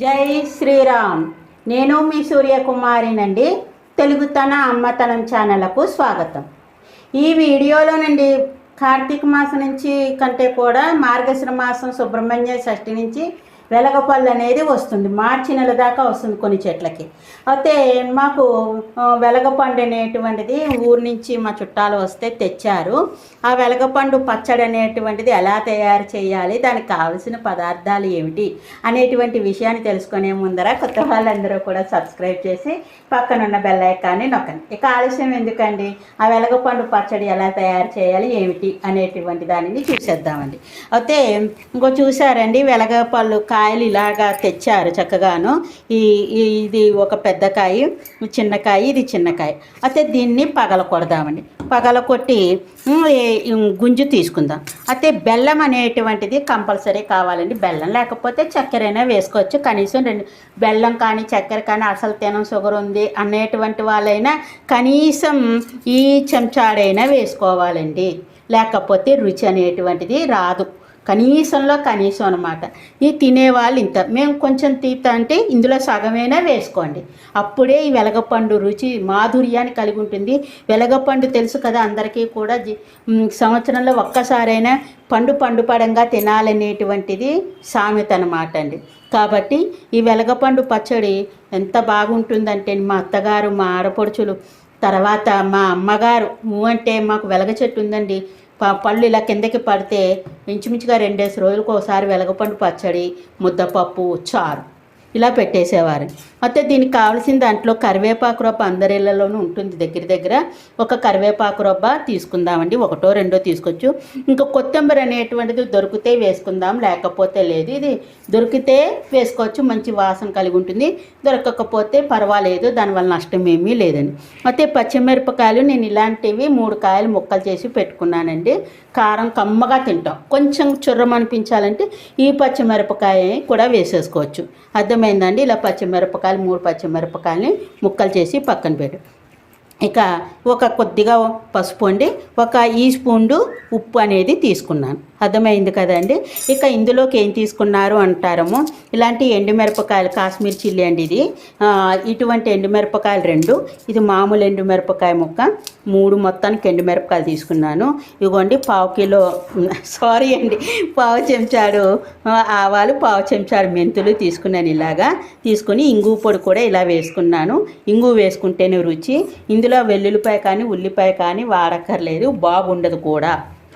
జై శ్రీరామ్. నేను మీ సూర్యకుమారినండి. తెలుగుతన అమ్మతనం ఛానల్కు స్వాగతం. ఈ వీడియోలోనండి కార్తీక మాసం నుంచి కంటే కూడా మార్గశ్ర మాసం సుబ్రహ్మణ్య షష్ఠి నుంచి వెలగపళ్ళు అనేది వస్తుంది. మార్చి నెల దాకా వస్తుంది కొన్ని చెట్లకి. అయితే మాకు వెలగపండు అనేటువంటిది ఊరు నుంచి మా చుట్టాలు వస్తే తెచ్చారు. ఆ వెలగపండు పచ్చడి అనేటువంటిది ఎలా తయారు చేయాలి దానికి కావలసిన పదార్థాలు ఏమిటి అనేటువంటి విషయాన్ని తెలుసుకునే ముందర కొత్త వాళ్ళందరూ కూడా సబ్స్క్రైబ్ చేసి పక్కనున్న బెల్ ఐకాన్ని నొక్కండి. ఇక ఆలస్యం ఎందుకండి? ఆ వెలగపండు పచ్చడి ఎలా తయారు చేయాలి ఏమిటి అనేటువంటి దానిని చూసేద్దామండి. అయితే ఇంకో చూసారండి వెలగపళ్ళు కాయలు ఇలాగా తెచ్చారు చక్కగాను. ఈ ఇది ఒక పెద్ద కాయ చిన్నకాయ ఇది చిన్నకాయ అయితే దీన్ని పగల కొడదామండి పగల కొట్టి గుంజు తీసుకుందాం. అయితే బెల్లం అనేటువంటిది కంపల్సరీ కావాలండి. బెల్లం లేకపోతే చక్కెరైనా వేసుకోవచ్చు. కనీసం రెండు బెల్లం కానీ చక్కెర కానీ అసలు తినం షుగర్ ఉంది అనేటువంటి వాళ్ళైనా కనీసం ఈ చెంచాడైనా వేసుకోవాలండి. లేకపోతే రుచి అనేటువంటిది రాదు. కనీసంలో కనీసం అనమాట ఈ తినేవాళ్ళు ఇంత. మేము కొంచెం తీత అంటే ఇందులో సగమైనా వేసుకోండి. అప్పుడే ఈ వెలగపండు రుచి మాధుర్యాన్ని కలిగి ఉంటుంది. వెలగపండు తెలుసు కదా అందరికీ కూడా. సంవత్సరంలో ఒక్కసారైనా పండు పండు పడంగా తినాలనేటువంటిది సామెత అనమాట అండి. కాబట్టి ఈ వెలగపండు పచ్చడి ఎంత బాగుంటుందంటే మా అత్తగారు మా ఆడపడుచులు తర్వాత మా అమ్మగారు అంటే మాకు వెలగ చెట్టు ఉందండి. పళ్ళు ఇలా కిందకి పడితే ఇంచుమించుగా రెండేసి రోజులకు ఒకసారి వెలగపండు పచ్చడి ముద్దపప్పు చారు. ఇలా పెట్టేసేవారు. అయితే దీనికి కావాల్సిన దాంట్లో కరివేపాకు రొబ్బ అందరి ఇళ్ళలోనూ ఉంటుంది. దగ్గర దగ్గర ఒక కరివేపాకు రొబ్బ తీసుకుందామండి. ఒకటో రెండో తీసుకోవచ్చు ఇంకా కొత్తిమీర అనేటువంటిది దొరికితే వేసుకుందాం. లేకపోతే లేదు. ఇది దొరికితే వేసుకోవచ్చు. మంచి వాసన కలిగి ఉంటుంది. దొరకకపోతే పర్వాలేదు. దానివల్ల నష్టం ఏమీ లేదండి. అయితే పచ్చిమిరపకాయలు నేను ఇలాంటివి మూడు కాయలు ముక్కలు చేసి పెట్టుకున్నానండి. కారం కమ్మగా తింటాం. కొంచెం చుర్రం అనిపించాలంటే ఈ పచ్చిమిరపకాయ కూడా వేసేసుకోవచ్చు. అర్థమైందండి ఇలా పచ్చిమిరపకాయలు మూడు పచ్చిమిరపకాయలని ముక్కలు చేసి పక్కన పెట్టు. ఇక ఒక కొద్దిగా పసుపు అండి ఒక ఈ స్పూన్ ఉప్పు అనేది తీసుకున్నాను. అర్థమైంది కదండి? ఇక ఇందులోకి ఏం తీసుకున్నారు అంటారము? ఇలాంటి ఎండుమిరపకాయలు కాశ్మీర్ చిల్లీ అండి ఇది. ఇటువంటి ఎండుమిరపకాయలు రెండు. ఇది మామూలు ఎండుమిరపకాయ ముక్క. మూడు మొత్తానికి ఎండుమిరపకాయలు తీసుకున్నాను. ఇదిగోండి పావు కిలో సారీ అండి పావు చెంచాడు ఆవాలు పావు చెంచాడు మెంతులు తీసుకున్నాను ఇలాగా. తీసుకుని ఇంగు పొడి కూడా ఇలా వేసుకున్నాను. ఇంగు వేసుకుంటేనే రుచి. ఇందులో వెల్లుల్లిపాయ కానీ ఉల్లిపాయ కానీ వాడక్కర్లేదు. బాగుండదు కూడా.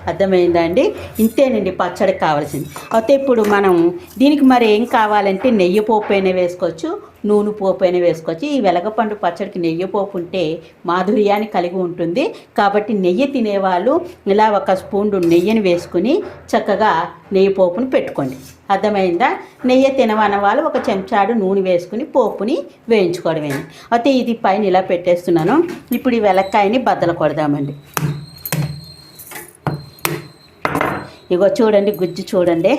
అర్థమైందా అండి ఇంతేనండి పచ్చడికి కావాల్సింది. అయితే ఇప్పుడు మనం దీనికి మరి ఏం కావాలంటే నెయ్యి పోపు అయినా వేసుకోవచ్చు నూనె పోపు అయినా వేసుకోవచ్చు. ఈ వెలగపండు పచ్చడికి నెయ్యి పోపు ఉంటే మాధుర్యాన్ని కలిగి ఉంటుంది. కాబట్టి నెయ్యి తినేవాళ్ళు ఇలా ఒక స్పూన్ నెయ్యిని వేసుకుని చక్కగా నెయ్యి పోపుని పెట్టుకోండి. అర్థమైందా? నెయ్యి తినవన్న వాళ్ళు ఒక చెంచాడు నూనె వేసుకుని పోపుని వేయించుకోవడమే అయితే ఇది పైన ఇలా పెట్టేస్తున్నాను. ఇప్పుడు ఈ వెలక్కాయని బద్దలు కొడదామండి. ఇగో చూడండి గుజ్జు చూడండి.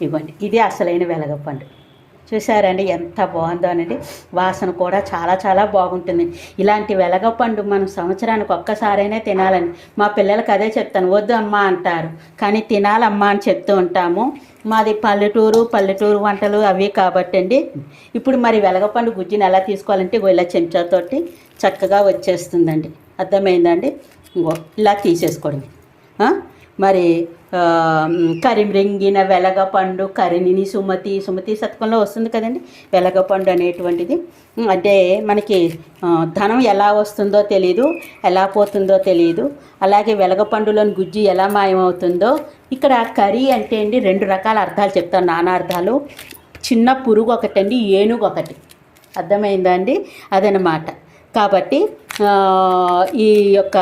ఇగోండి ఇది అసలైన వెలగపండు. చూసారండి ఎంత బాగుందోనండి వాసన కూడా చాలా చాలా బాగుంటుంది. ఇలాంటి వెలగపండు మనం సంవత్సరానికి ఒక్కసారైనా తినాలని. మా పిల్లలకి అదే చెప్తాను వద్దు అమ్మా అంటారు. కానీ తినాలమ్మా అని చెప్తూ ఉంటాము. మాది పల్లెటూరు పల్లెటూరు వంటలు అవి కాబట్టి అండి. ఇప్పుడు మరి వెలగపండు గుజ్జుని ఎలా తీసుకోవాలంటే ఇగో ఇలా చెంచాతోటి చక్కగా వచ్చేస్తుందండి. అర్థమైందండి ఇంకో ఇలా తీసేసుకోవడం మరి ఆ, వెలగపండు కరిణిని సుమతి సుమతి శతకంలో వస్తుంది కదండి. వెలగపండు అనేటువంటిది. అంటే మనకి ధనం ఎలా వస్తుందో తెలియదు ఎలా పోతుందో తెలియదు అలాగే వెలగపండులోని గుజ్జు ఎలా మాయమవుతుందో ఇక్కడ కర్రీ అంటే అండి రెండు రకాల అర్థాలు చెప్తాను. నానా అర్థాలు. చిన్న పురుగు ఒకటండి ఏనుగు ఒకటి. అర్థమైందా అండి? అదనమాట. కాబట్టి ఈ యొక్క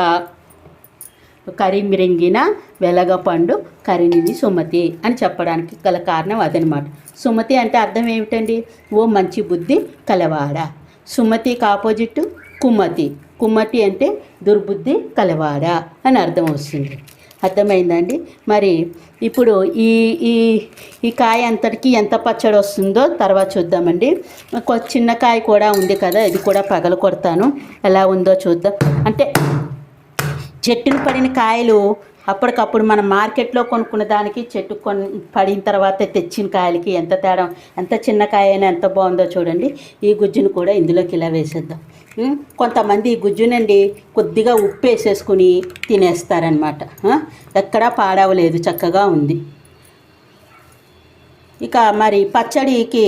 కరిమిరింగిన వెలగపండు కరినిది సుమతి అని చెప్పడానికి గల కారణం అదనమాట. సుమతి అంటే అర్థం ఏమిటండి? ఓ మంచి బుద్ధి కలవాడ. సుమతికి ఆపోజిట్ కుమతి. కుమతి అంటే దుర్బుద్ధి కలవాడ అని అర్థం వస్తుంది. అర్థమైందండి? మరి ఇప్పుడు ఈ ఈ ఈ కాయ అంతటికి ఎంత పచ్చడి వస్తుందో తర్వాత చూద్దామండి. చిన్న కాయ కూడా ఉంది కదా ఇది కూడా పగల కొడతాను. ఎలా ఉందో చూద్దాం. అంటే చెట్టును పడిన కాయలు అప్పటికప్పుడు మనం మార్కెట్లో కొనుక్కున్న దానికి చెట్టు కొని పడిన తర్వాత తెచ్చిన కాయలకి ఎంత తేడా ఎంత చిన్న కాయ అయినా ఎంత బాగుందో చూడండి. ఈ గుజ్జును కూడా ఇందులోకి ఇలా వేసేద్దాం. కొంతమంది ఈ గుజ్జునండి కొద్దిగా ఉప్పు వేసేసుకుని తినేస్తారనమాట ఎక్కడా పాడవలేదు చక్కగా ఉంది. ఇక మరి పచ్చడికి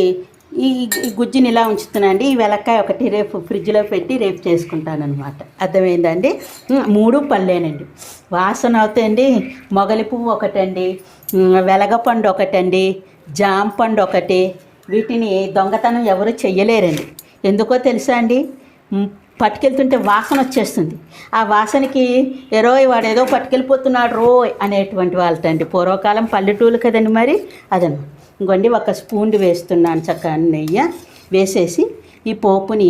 ఈ గుజ్జుని ఇలా ఉంచుతున్నానండి. ఈ వెలక్కాయ ఒకటి రేపు ఫ్రిడ్జ్లో పెట్టి రేపు చేసుకుంటానమాట అర్థమైందండి? మూడు పళ్ళేనండి. వాసన అవుతాయండి. మొగలి పువ్వు ఒకటండి. వెలగపండు ఒకటండి. జాంపండు ఒకటి. వీటిని దొంగతనం ఎవరు చెయ్యలేరండి. ఎందుకో తెలుసా అండి? పట్టుకెళ్తుంటే వాసన వచ్చేస్తుంది. ఆ వాసనకి ఎరోయ్ వాడు ఏదో పట్టుకెళ్ళిపోతున్నాడు రోయ్ అనేటువంటి వాళ్ళటండి. పూర్వకాలం పల్లెటూరు కదండి మరి. అదనమాట ఇంకోండి ఒక స్పూన్ వేస్తున్నాను చక్కగా నెయ్యి వేసేసి ఈ పోపుని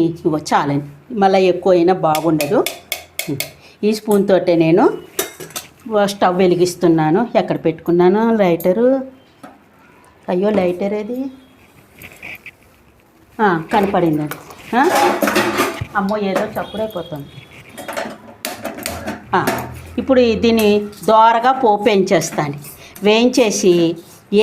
చాలండి మళ్ళీ ఎక్కువ అయినా బాగుండదు. ఈ స్పూన్ తోటే నేను స్టవ్ వెలిగిస్తున్నాను. ఎక్కడ పెట్టుకున్నాను లైటరు? అయ్యో లైటర్ ఏది? కనపడిందండి అమ్మో ఏదో చప్పుడైపోతుంది. ఇప్పుడు దీన్ని దోరగా పోపు వేయించేస్తాను. వేయించేసి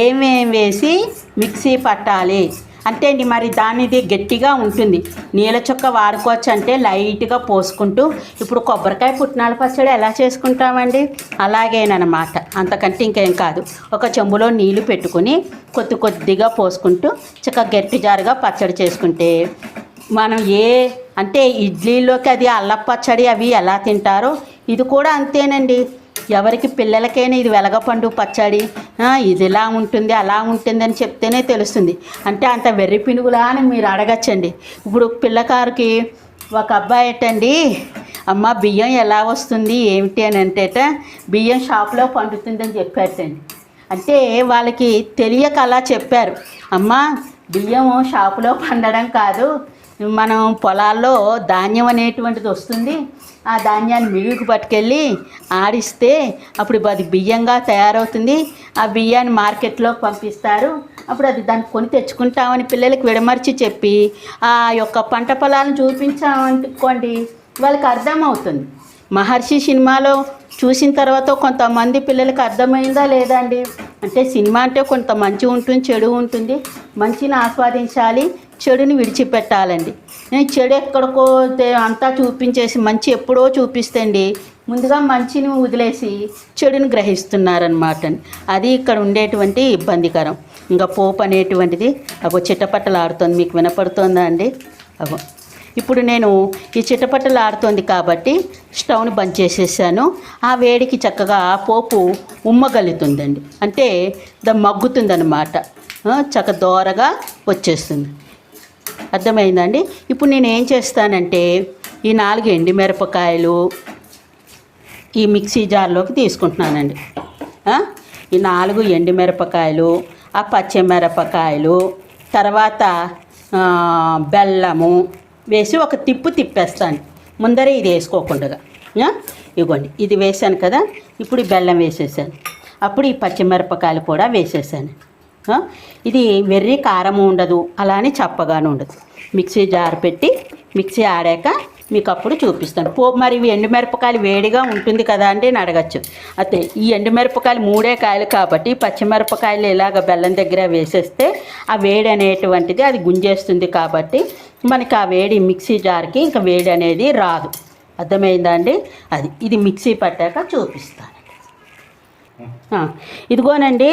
ఏమేం వేసి మిక్సీ పట్టాలి? అంటే అండి మరి దానిది గట్టిగా ఉంటుంది. నీళ్ళ చుక్క వాడుకోవచ్చు అంటే లైట్గా పోసుకుంటూ ఇప్పుడు కొబ్బరికాయ పుట్నాల పచ్చడి ఎలా చేసుకుంటామండి? అలాగేనమాట అంతకంటే ఇంకేం కాదు. ఒక చెంబులో నీళ్ళు పెట్టుకుని కొద్ది కొద్దిగా పోసుకుంటూ చక్క గట్టి జారుగా పచ్చడి చేసుకుంటే మనం ఏ అంటే ఇడ్లీలోకి అది అల్లం పచ్చడి అవి ఎలా తింటారో ఇది కూడా అంతేనండి. ఎవరికి పిల్లలకైనా ఇది వెలగపండు పచ్చడి. ఇది ఇలా ఉంటుంది అలా ఉంటుంది అని చెప్తేనే తెలుస్తుంది. అంటే అంత వెర్రి పినుగులా అని మీరు అడగచ్చండి. ఇప్పుడు పిల్లకారుకి ఒక అబ్బాయి ఏంటండి అమ్మ బియ్యం ఎలా వస్తుంది ఏమిటి అని అంటేట బియ్యం షాప్లో పండుతుందని చెప్పారటండి. అంటే వాళ్ళకి తెలియక అలా చెప్పారు. అమ్మ బియ్యం షాపులో పండడం కాదు మనం పొలాల్లో ధాన్యం అనేటువంటిది వస్తుంది ఆ ధాన్యాన్ని మిగులుకు పట్టుకెళ్ళి ఆడిస్తే అప్పుడు అది బియ్యంగా తయారవుతుంది. ఆ బియ్యాన్ని మార్కెట్లో పంపిస్తారు. అప్పుడు అది దాన్ని కొని తెచ్చుకుంటామని పిల్లలకి విడమర్చి చెప్పి ఆ యొక్క పంట పొలాలను చూపించామనుకోండి వాళ్ళకి అర్థమవుతుంది. మహర్షి సినిమాలో చూసిన తర్వాత కొంతమంది పిల్లలకి అర్థమైందా లేదా అండి? అంటే సినిమా అంటే కొంత మంచి ఉంటుంది చెడు ఉంటుంది. మంచిని ఆస్వాదించాలి చెడుని విడిచిపెట్టాలండి. నేను చెడు ఎక్కడికో అంతా చూపించేసి మంచి ఎప్పుడో చూపిస్తండి. ముందుగా మంచిని వదిలేసి చెడుని గ్రహిస్తున్నారనమాట అది ఇక్కడ ఉండేటువంటి ఇబ్బందికరం. ఇంకా పోపు అనేటువంటిది అగో చిట్టపట్టలాడుతుంది మీకు వినపడుతుందా అండి? అగో. ఇప్పుడు నేను ఈ చిట్టపట్టలు ఆడుతోంది కాబట్టి స్టవ్ని బంద్ చేసేసాను. ఆ వేడికి చక్కగా పోపు ఉమ్మగలుగుతుందండి. అంటే ద మగ్గుతుందన్నమాట. చక్క దోరగా వచ్చేస్తుంది. అర్థమైందండి? ఇప్పుడు నేను ఏం చేస్తానంటే ఈ నాలుగు ఎండిమిరపకాయలు ఈ మిక్సీ జార్లోకి తీసుకుంటున్నానండి. ఈ నాలుగు ఎండుమిరపకాయలు ఆ పచ్చిమిరపకాయలు తర్వాత బెల్లము వేసి ఒక తిప్పు తిప్పేస్తాను. ముందరే ఇది వేసుకోకుండా. ఇగోండి ఇది వేసాను కదా? ఇప్పుడు ఈ బెల్లం వేసేసాను. అప్పుడు ఈ పచ్చిమిరపకాయలు కూడా వేసేసాను. ఇది వెర్రి కారం ఉండదు. అలానే చప్పగాను ఉండదు. మిక్సీ జార్ పెట్టి మిక్సీ ఆడాక మీకు అప్పుడు చూపిస్తాను. పో మరి ఇవి ఎండుమిరపకాయలు వేడిగా ఉంటుంది కదా అంటే నేను అడగచ్చు. అయితే ఈ ఎండుమిరపకాయలు మూడే కాయలు కాబట్టి పచ్చిమిరపకాయలు ఇలాగ బెల్లం దగ్గర వేసేస్తే ఆ వేడి అనేటువంటిది అది గుంజేస్తుంది కాబట్టి మనకి ఆ వేడి మిక్సీ జార్కి ఇంకా వేడి అనేది రాదు. అర్థమైందా అండి? అది. ఇది మిక్సీ పట్టాక చూపిస్తాను. ఇదిగోనండి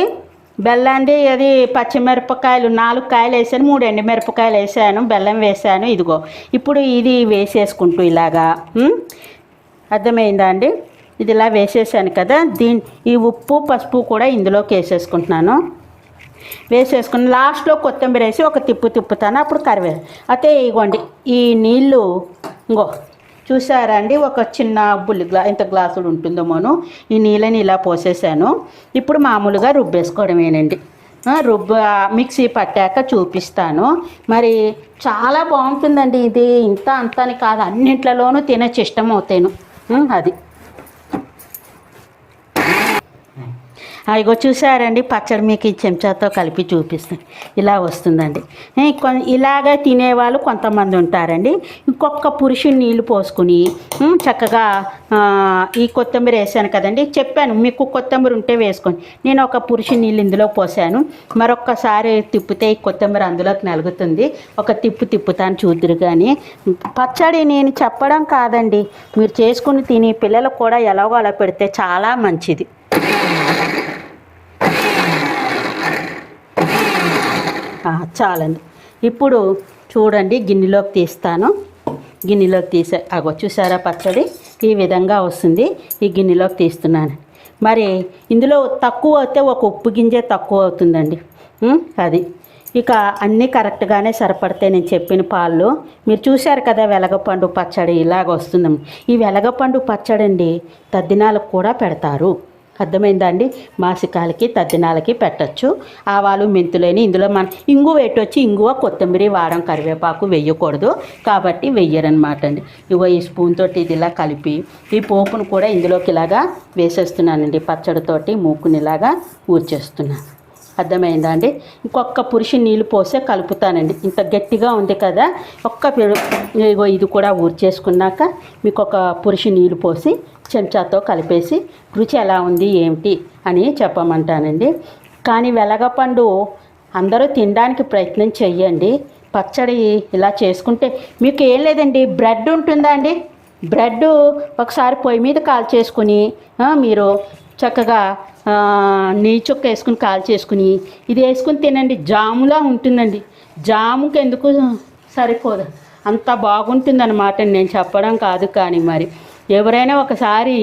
బెల్లండి అది పచ్చిమిరపకాయలు నాలుగు కాయలు వేసాను మూడు ఎండి మిరపకాయలు వేసాను బెల్లం వేసాను ఇదిగో. ఇప్పుడు ఇది వేసేసుకుంటూ ఇలాగా అర్థమైందా అండి? ఇది ఇలా వేసేసాను కదా దీని ఈ ఉప్పు పసుపు కూడా ఇందులోకి వేసేసుకుంటున్నాను. వేసేసుకుని లాస్ట్లో కొత్తిమీర వేసి ఒక తిప్పు తిప్పుతాను అప్పుడు కరివే అయితే ఇగోండి ఈ నీళ్ళు ఇంగో చూసారా అండి? ఒక చిన్న బుల్లి గ్లా ఇంత గ్లాసులు ఉంటుందో మనం. ఈ నీళ్ళని ఇలా పోసేసాను. ఇప్పుడు మామూలుగా రుబ్బేసుకోవడమేనండి. రుబ్బ మిక్సీ పట్టాక చూపిస్తాను. మరి చాలా బాగుంటుందండి ఇది. ఇంత అంత అని కాదు. అన్నింటిలోనూ తినచ్చు ఇష్టం అవుతాను. అది. ఇగో చూసారండి పచ్చడి మీకు ఈ చెంచాతో కలిపి చూపిస్తాను. ఇలా వస్తుందండి. ఇలాగ తినేవాళ్ళు కొంతమంది ఉంటారండి. ఇంకొక పురుషుని నీళ్ళు పోసుకుని చక్కగా ఈ కొత్తిమీర వేసాను కదండి. చెప్పాను మీకు కొత్తిమీర ఉంటే వేసుకోండి. నేను ఒక పురుషుని నీళ్ళు ఇందులో పోసాను. మరొక్కసారి తిప్పితే ఈ కొత్తిమీర అందులోకి నలుగుతుంది. ఒక తిప్పు తిప్పుతాను చూద్దరు కానీ పచ్చడి నేను చెప్పడం కాదండి. మీరు చేసుకుని తిని పిల్లలకు కూడా ఎలాగో అలా పెడితే చాలా మంచిది. చాలండి. ఇప్పుడు చూడండి గిన్నెలోకి తీస్తాను. గిన్నెలోకి తీసే అగో చూసారా పచ్చడి? ఈ విధంగా వస్తుంది. ఈ గిన్నెలోకి తీస్తున్నాను. మరి ఇందులో తక్కువ అయితే ఒక ఉప్పు గింజ తక్కువ అవుతుందండి. అది. ఇక అన్నీ కరెక్ట్గానే సరిపడతాయి నేను చెప్పిన పాలు. మీరు చూశారు కదా వెలగపండు పచ్చడి ఇలాగ వస్తుంది. ఈ వెలగపండు పచ్చడి అండి తద్దినాలకు కూడా పెడతారు. అర్థమైందా అండి మాసికాలకి తద్దినాలకి పెట్టచ్చు. ఆవాలు మెంతులని ఇందులో మన ఇంగు పెట్టొచ్చి ఇంగువ కొత్తిమీర వారం కరివేపాకు వేయకూడదు. కాబట్టి వెయ్యరనమాట అండి. ఇగో ఈ స్పూన్ తోటి ఇది ఇలా కలిపి ఈ పోపును కూడా ఇందులోకి ఇలాగా వేసేస్తున్నానండి. పచ్చడితోటి మూకునిలాగా ఊర్చేస్తున్నాను అర్థమైందా అండి? ఇంకొక పురుషు నీళ్ళు పోసే కలుపుతానండి. ఇంత గట్టిగా ఉంది కదా ఒక్క ఇగో ఇది కూడా ఊర్చేసుకున్నాక మీకు ఒక పురుషు నీళ్ళు పోసి చెంచాతో కలిపేసి రుచి ఎలా ఉంది ఏమిటి అని చెప్పమంటానండి. కానీ వెలగపండు అందరూ తినడానికి ప్రయత్నం చెయ్యండి. పచ్చడి ఇలా చేసుకుంటే మీకు ఏం లేదండి బ్రెడ్ ఉంటుందా అండి? బ్రెడ్ ఒకసారి పొయ్యి మీద కాల్ చేసుకుని మీరు చక్కగా నెయ్యి చొక్క వేసుకుని కాల్ చేసుకుని ఇది వేసుకుని తినండి. జాములా ఉంటుందండి. జాముకి ఎందుకు సరిపోదు? అంత బాగుంటుందన్నమాట నేను చెప్పడం కాదు కానీ మరి. ఎవరైనా ఒకసారి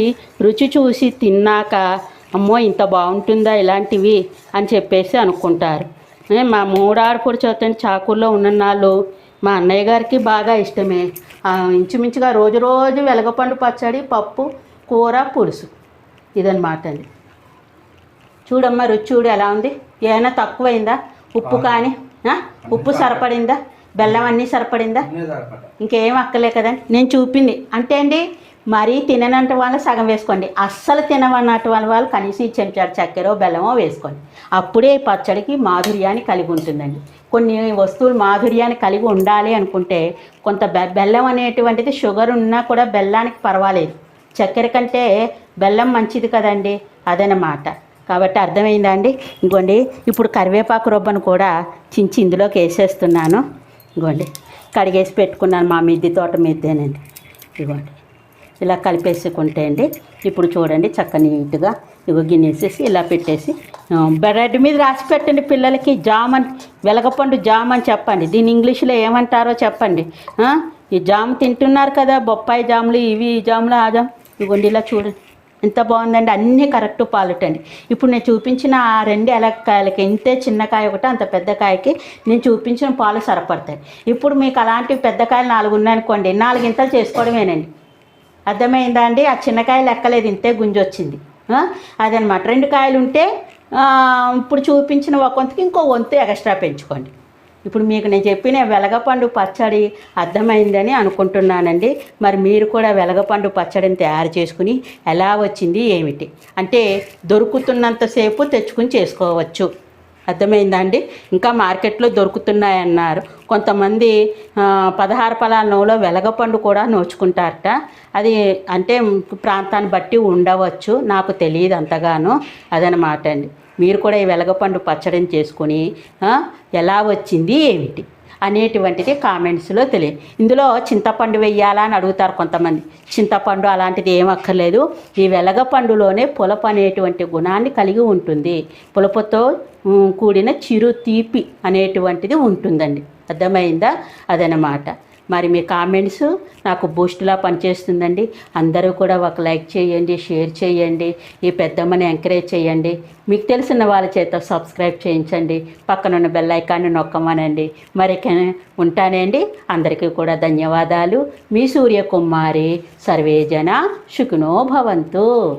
రుచి చూసి తిన్నాక అమ్మో ఇంత బాగుంటుందా ఇలాంటివి అని చెప్పేసి అనుకుంటారు. మా మూడారుపూడి చదువుతాను చాకూర్లో ఉన్న నాళ్ళు మా అన్నయ్య గారికి బాగా ఇష్టమే. ఇంచుమించుగా రోజు రోజు వెలగపండు పచ్చడి పప్పు కూర పులుసు. ఇదనమాట అండి. చూడమ్మా రుచి చూడు ఎలా ఉంది? ఏమైనా తక్కువైందా? ఉప్పు కానీ? ఉప్పు సరిపడిందా? బెల్లం అన్నీ సరిపడిందా? ఇంకేం అక్కలే కదండి నేను చూపింది. అంటే అండి మరీ తిననంటి వాళ్ళు సగం వేసుకోండి. అస్సలు తినవన్నట్టు వాళ్ళ వాళ్ళు కనీసం చెంచాడు చక్కెర బెల్లమో వేసుకోండి. అప్పుడే ఈ పచ్చడికి మాధుర్యాన్ని కలిగి ఉంటుందండి. కొన్ని వస్తువులు మాధుర్యాన్ని కలిగి ఉండాలి అనుకుంటే కొంత బె బెల్లం అనేటువంటిది షుగర్ ఉన్నా కూడా బెల్లానికి పర్వాలేదు. చక్కెర కంటే బెల్లం మంచిది కదండి అదనమాట. కాబట్టి అర్థమైందా అండి ఇంకోండి ఇప్పుడు కరివేపాకు రొబ్బను కూడా చించి ఇందులోకి వేసేస్తున్నాను. ఇగోండి కడిగేసి పెట్టుకున్నాను మా మిద్దె తోట మిద్దేనండి. ఇదిగోండి ఇలా కలిపేసుకుంటే అండి ఇప్పుడు చూడండి చక్క నీట్గా ఇగో గిన్నెసేసి ఇలా పెట్టేసి బ్రెడ్ మీద రాసి పెట్టండి పిల్లలకి జామ్ అని వెలగపండు జామ్ అని చెప్పండి. దీని ఇంగ్లీష్లో ఏమంటారో చెప్పండి. ఈ జామ్ తింటున్నారు కదా బొప్పాయి జాములు ఇవి ఈ జాములు ఆ జామ్. ఇవ్వండి ఇలా చూడండి. ఎంత బాగుందండి అన్నీ కరెక్ట్ పాలుటండి ఇప్పుడు నేను చూపించిన ఆ రెండు ఎలక్కాయలకి ఇంతే చిన్న కాయ ఒకటి అంత పెద్ద కాయకి నేను చూపించిన పాలు సరిపడతాయి. ఇప్పుడు మీకు అలాంటి పెద్ద కాయలు నాలుగు ఉన్నాయనుకోండి నాలుగు ఇంతలు చేసుకోవడమేనండి. అర్థమైందా అండి? ఆ చిన్నకాయ లెక్కలేదు ఇంతే గుంజి వచ్చింది అదనమాట. రెండు కాయలు ఉంటే ఇప్పుడు చూపించిన ఒక వంతుకి ఇంకో వంతు ఎక్స్ట్రా పెంచుకోండి. ఇప్పుడు మీకు నేను చెప్పిన వెలగపండు పచ్చడి అర్థమైందని అనుకుంటున్నానండి. మరి మీరు కూడా వెలగపండు పచ్చడిని తయారు చేసుకుని ఎలా వచ్చింది ఏమిటి? అంటే దొరుకుతున్నంతసేపు తెచ్చుకుని చేసుకోవచ్చు. అర్థమైందా అండి? ఇంకా మార్కెట్లో దొరుకుతున్నాయన్నారు. కొంతమంది పదహారు పలాల నోలో వెలగపండు కూడా నోచుకుంటారట. అది అంటే ప్రాంతాన్ని బట్టి ఉండవచ్చు. నాకు తెలియదు అంతగాను. అదనమాట అండి. మీరు కూడా ఈ వెలగపండు పచ్చడిని చేసుకొని ఎలా వచ్చింది ఏమిటి అనేటువంటిది కామెంట్స్లో తెలియదు ఇందులో చింతపండు వెయ్యాలా అని అడుగుతారు కొంతమంది. చింతపండు అలాంటిది ఏం అక్కర్లేదు. ఈ వెలగపండులోనే పులప అనేటువంటి గుణాన్ని కలిగి ఉంటుంది. పులపతో కూడిన చిరు తీపి అనేటువంటిది ఉంటుందండి. అర్థమైందా? అదనమాట మరి మీ కామెంట్స్ నాకు బూస్ట్లా పనిచేస్తుందండి. అందరూ కూడా ఒక లైక్ చేయండి షేర్ చేయండి ఈ పెద్దమ్మని ఎంకరేజ్ చేయండి. మీకు తెలిసిన వాళ్ళ చేత సబ్స్క్రైబ్ చేయించండి. పక్కనున్న బెల్ ఐకాన్ని నొక్కమనండి. మరి ఉంటానండి. అందరికీ కూడా ధన్యవాదాలు. మీ సూర్యకుమారి సర్వేజన శుకునో భవంతు.